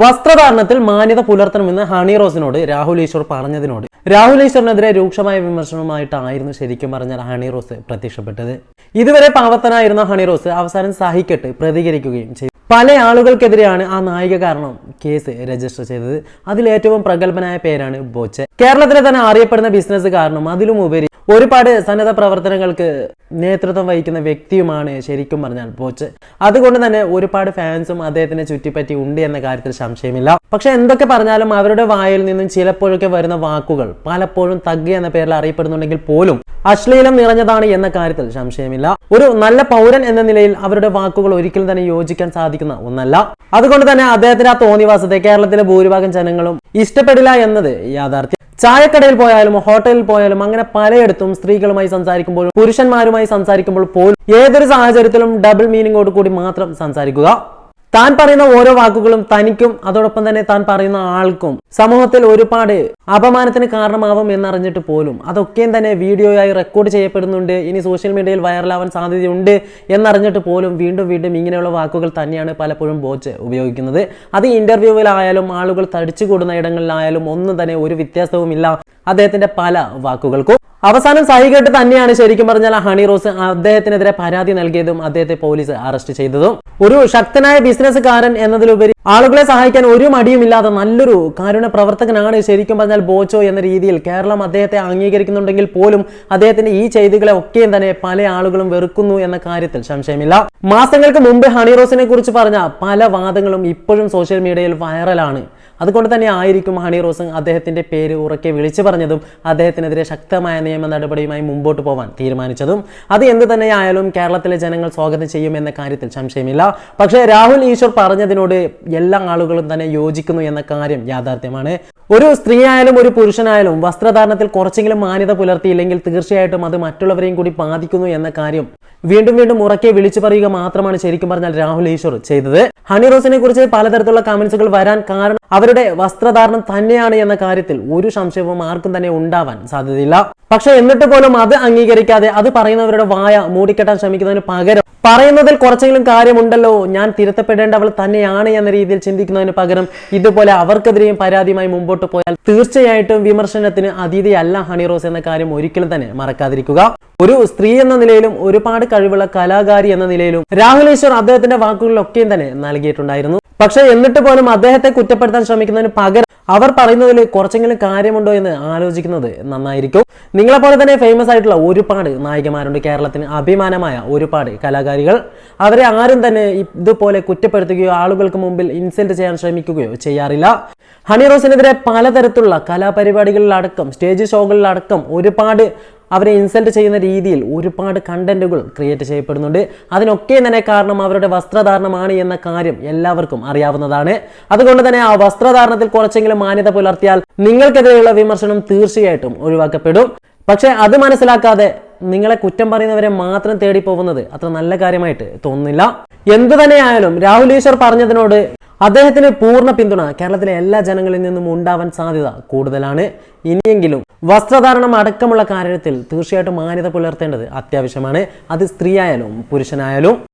വസ്ത്രധാരണത്തിൽ മാന്യത പുലർത്തണമെന്ന് ഹണി റോസിനോട് രാഹുൽ ഈശ്വർ പറഞ്ഞതിനോട്. രാഹുൽ ഈശ്വറിനെതിരെ രൂക്ഷമായ വിമർശനവുമായിട്ടായിരുന്നു ശരിക്കും പറഞ്ഞാൽ ഹണി റോസ് പ്രത്യക്ഷപ്പെട്ടത്. ഇതുവരെ പാവത്തനായിരുന്ന ഹണി റോസ് അവസാനം സഹിക്കെട്ട് പ്രതികരിക്കുകയും ചെയ്തു. പല ആളുകൾക്കെതിരെയാണ് ആ നായിക കാരണം കേസ് രജിസ്റ്റർ ചെയ്തത്. അതിൽ ഏറ്റവും പ്രഗത്ഭനായ പേരാണ് ബോച്ചെ. കേരളത്തിലെ തന്നെ അറിയപ്പെടുന്ന ബിസിനസ് കാരണം അതിലും ഉപരി ഒരുപാട് സന്നദ്ധ പ്രവർത്തനങ്ങൾക്ക് നേതൃത്വം വഹിക്കുന്ന വ്യക്തിയുമാണ് ശരിക്കും പറഞ്ഞാൽ ബോച്ച്. അതുകൊണ്ട് തന്നെ ഒരുപാട് ഫാൻസും അദ്ദേഹത്തിനെ ചുറ്റിപ്പറ്റി ഉണ്ട് എന്ന കാര്യത്തിൽ സംശയമില്ല. പക്ഷെ എന്തൊക്കെ പറഞ്ഞാലും അവരുടെ വായിൽ നിന്നും ചിലപ്പോഴൊക്കെ വരുന്ന വാക്കുകൾ പലപ്പോഴും തഗ് എന്ന പേരിൽ അറിയപ്പെടുന്നുണ്ടെങ്കിൽ പോലും അശ്ലീലം നിറഞ്ഞതാണ് എന്ന കാര്യത്തിൽ സംശയമില്ല. ഒരു നല്ല പൗരൻ എന്ന നിലയിൽ അവരുടെ വാക്കുകൾ ഒരിക്കലും തന്നെ യോജിക്കാൻ സാധിക്കുന്ന ഒന്നല്ല. അതുകൊണ്ട് തന്നെ അദ്ദേഹത്തിന്റെ ആ തോന്നിവാസത്തെ കേരളത്തിലെ ഭൂരിഭാഗം ജനങ്ങളും ഇഷ്ടപ്പെടില്ല എന്നത് യാഥാർത്ഥ്യം. ചായക്കടയിൽ പോയാലും ഹോട്ടലിൽ പോയാലും അങ്ങനെ പലയിടത്തും സ്ത്രീകളുമായി സംസാരിക്കുമ്പോൾ പുരുഷന്മാരുമായി സംസാരിക്കുമ്പോൾ പോലും ഏതൊരു സാഹചര്യത്തിലും ഡബിൾ മീനിങ്ങോട് കൂടി മാത്രം സംസാരിക്കുക. താൻ പറയുന്ന ഓരോ വാക്കുകളും തനിക്കും അതോടൊപ്പം തന്നെ താൻ പറയുന്ന ആൾക്കും സമൂഹത്തിൽ ഒരുപാട് അപമാനത്തിന് കാരണമാവും എന്നറിഞ്ഞിട്ട് പോലും അതൊക്കെയും തന്നെ വീഡിയോയായി റെക്കോർഡ് ചെയ്യപ്പെടുന്നുണ്ട്. ഇനി സോഷ്യൽ മീഡിയയിൽ വൈറലാവാൻ സാധ്യതയുണ്ട് എന്നറിഞ്ഞിട്ട് പോലും വീണ്ടും വീണ്ടും ഇങ്ങനെയുള്ള വാക്കുകൾ തന്നെയാണ് പലപ്പോഴും ബോച്ച് ഉപയോഗിക്കുന്നത്. അത് ഇന്റർവ്യൂവിലായാലും ആളുകൾ തടിച്ചു കൂടുന്ന ഇടങ്ങളിലായാലും ഒന്നും തന്നെ ഒരു വ്യത്യാസവുമില്ല അദ്ദേഹത്തിന്റെ പല വാക്കുകൾക്കും. അവസാനം സഹികെട്ട് തന്നെയാണ് ശരിക്കും പറഞ്ഞാൽ ഹണി റോസ് അദ്ദേഹത്തിനെതിരെ പരാതി നൽകിയതും അദ്ദേഹത്തെ പോലീസ് അറസ്റ്റ് ചെയ്തതും. ഒരു ശക്തനായ ബിസിനസ്സുകാരൻ എന്നതിലുപരി ആളുകളെ സഹായിക്കാൻ ഒരു മടിയുമില്ലാതെ നല്ലൊരു കാരുണ്യ പ്രവർത്തകനാണ് ശരിക്കും പറഞ്ഞാൽ ബോച്ചോ എന്ന രീതിയിൽ. കേരളം അദ്ദേഹത്തെ അംഗീകരിക്കുന്നുണ്ടെങ്കിൽ പോലും അദ്ദേഹത്തിന്റെ ഈ ചെയ്തികളെ ഒക്കെയും തന്നെ പല ആളുകളും വെറുക്കുന്നു എന്ന കാര്യത്തിൽ സംശയമില്ല. മാസങ്ങൾക്ക് മുമ്പ് ഹണി റോസിനെ കുറിച്ച് പറഞ്ഞ പല വാദങ്ങളും ഇപ്പോഴും സോഷ്യൽ മീഡിയയിൽ വൈറലാണ് അതുകൊണ്ട് തന്നെ ആയിരിക്കും ഹണി റോസ് അദ്ദേഹത്തിന്റെ പേര് ഉറക്കെ വിളിച്ചു പറഞ്ഞതും അദ്ദേഹത്തിനെതിരെ ശക്തമായ നിയമ നടപടിയുമായി മുമ്പോട്ട് പോകാൻ തീരുമാനിച്ചതും. അത് എന്ത് തന്നെയായാലും കേരളത്തിലെ ജനങ്ങൾ സ്വാഗതം ചെയ്യുമെന്ന കാര്യത്തിൽ സംശയമില്ല. പക്ഷേ രാഹുൽ ഈശ്വർ പറഞ്ഞതിനോട് എല്ലാ ആളുകളും തന്നെ യോജിക്കുന്നു എന്ന കാര്യം യാഥാർത്ഥ്യമാണ്. ഒരു സ്ത്രീ ആയാലും ഒരു പുരുഷനായാലും വസ്ത്രധാരണത്തിൽ കുറച്ചെങ്കിലും മാന്യത പുലർത്തിയില്ലെങ്കിൽ തീർച്ചയായിട്ടും അത് മറ്റുള്ളവരെയും കൂടി ബാധിക്കുന്നു എന്ന കാര്യം വീണ്ടും വീണ്ടും ഉറക്കെ വിളിച്ചു പറയുക മാത്രമാണ് ശരിക്കും പറഞ്ഞാൽ രാഹുൽ ഈശ്വർ ചെയ്തത്. ഹണി റോസിനെ കുറിച്ച് പലതരത്തിലുള്ള കമന്റ്സുകൾ വരാൻ കാരണം അവരുടെ വസ്ത്രധാരണം തന്നെയാണ് എന്ന കാര്യത്തിൽ ഒരു സംശയവും ആർക്കും തന്നെ ഉണ്ടാവാൻ സാധ്യതയില്ല. പക്ഷെ എന്നിട്ട് പോലും അത് അംഗീകരിക്കാതെ അത് പറയുന്നവരുടെ വായ മൂടിക്കെട്ടാൻ ശ്രമിക്കുന്നതിന് പകരം പറയുന്നതിൽ കുറച്ചെങ്കിലും കാര്യമുണ്ടല്ലോ. ഞാൻ തിരുത്തപ്പെടേണ്ടവൾ തന്നെയാണ് എന്ന രീതിയിൽ ചിന്തിക്കുന്നതിന് പകരം ഇതുപോലെ അവർക്കെതിരെയും പരാതിയുമായി മുമ്പോട്ട് പോയാൽ തീർച്ചയായിട്ടും വിമർശനത്തിന് അതീതിയല്ല ഹണി റോസ് എന്ന കാര്യം ഒരിക്കലും തന്നെ മറക്കാതിരിക്കുക. ഒരു സ്ത്രീ എന്ന നിലയിലും ഒരുപാട് കഴിവുള്ള കലാകാരി എന്ന നിലയിലും രാഹുൽ ഈശ്വർ അദ്ദേഹത്തിന്റെ വാക്കുകളിലൊക്കെയും തന്നെ നൽകിയിട്ടുണ്ടായിരുന്നു. പക്ഷെ എന്നിട്ട് പോലും അദ്ദേഹത്തെ കുറ്റപ്പെടുത്താൻ ശ്രമിക്കുന്നതിന് പകരം അവർ പറയുന്നതിൽ കുറച്ചെങ്കിലും കാര്യമുണ്ടോ എന്ന് ആലോചിക്കുന്നത് നന്നായിരിക്കും. നിങ്ങളെപ്പോലെ തന്നെ ഫേമസ് ആയിട്ടുള്ള ഒരുപാട് നായികമാരുണ്ട്. കേരളത്തിന് അഭിമാനമായ ഒരുപാട് കലാകാരികൾ അവരെ ആരും തന്നെ ഇതുപോലെ കുറ്റപ്പെടുത്തുകയോ ആളുകൾക്ക് മുമ്പിൽ ഇൻസൾട്ട് ചെയ്യാൻ ശ്രമിക്കുകയോ ചെയ്യാറില്ല. ഹണി റോസിനെതിരെ പലതരത്തിലുള്ള കലാപരിപാടികളിലടക്കം സ്റ്റേജ് ഷോകളിലടക്കം ഒരുപാട് അവരെ ഇൻസൾട്ട് ചെയ്യുന്ന രീതിയിൽ ഒരുപാട് കണ്ടന്റുകൾ ക്രിയേറ്റ് ചെയ്യപ്പെടുന്നുണ്ട്. അതിനൊക്കെ തന്നെ കാരണം അവരുടെ വസ്ത്രധാരണമാണ് എന്ന കാര്യം എല്ലാവർക്കും അറിയാവുന്നതാണ്. അതുകൊണ്ട് തന്നെ ആ വസ്ത്രധാരണത്തിൽ കുറച്ചെങ്കിലും മാന്യത പുലർത്തിയാൽ നിങ്ങൾക്കെതിരെയുള്ള വിമർശനം തീർച്ചയായിട്ടും ഒഴിവാക്കപ്പെടും. പക്ഷേ അത് മനസ്സിലാക്കാതെ നിങ്ങളെ കുറ്റം പറയുന്നവരെ മാത്രം തേടി പോകുന്നത് അത്ര നല്ല കാര്യമായിട്ട് തോന്നുന്നില്ല. എന്തു തന്നെയായാലും രാഹുൽ ഈശ്വർ പറഞ്ഞതിനോട് അദ്ദേഹത്തിന് പൂർണ പിന്തുണ. കേരളത്തിലെ എല്ലാ ജനങ്ങളിൽ നിന്നും ഉണ്ടാവാൻ സാധ്യത കൂടുതലാണ്. ഇനിയെങ്കിലും വസ്ത്രധാരണം അടക്കമുള്ള കാര്യത്തിൽ തീർച്ചയായിട്ടും മാന്യത പുലർത്തേണ്ടത് അത്യാവശ്യമാണ്. അത് സ്ത്രീയായാലും പുരുഷനായാലും.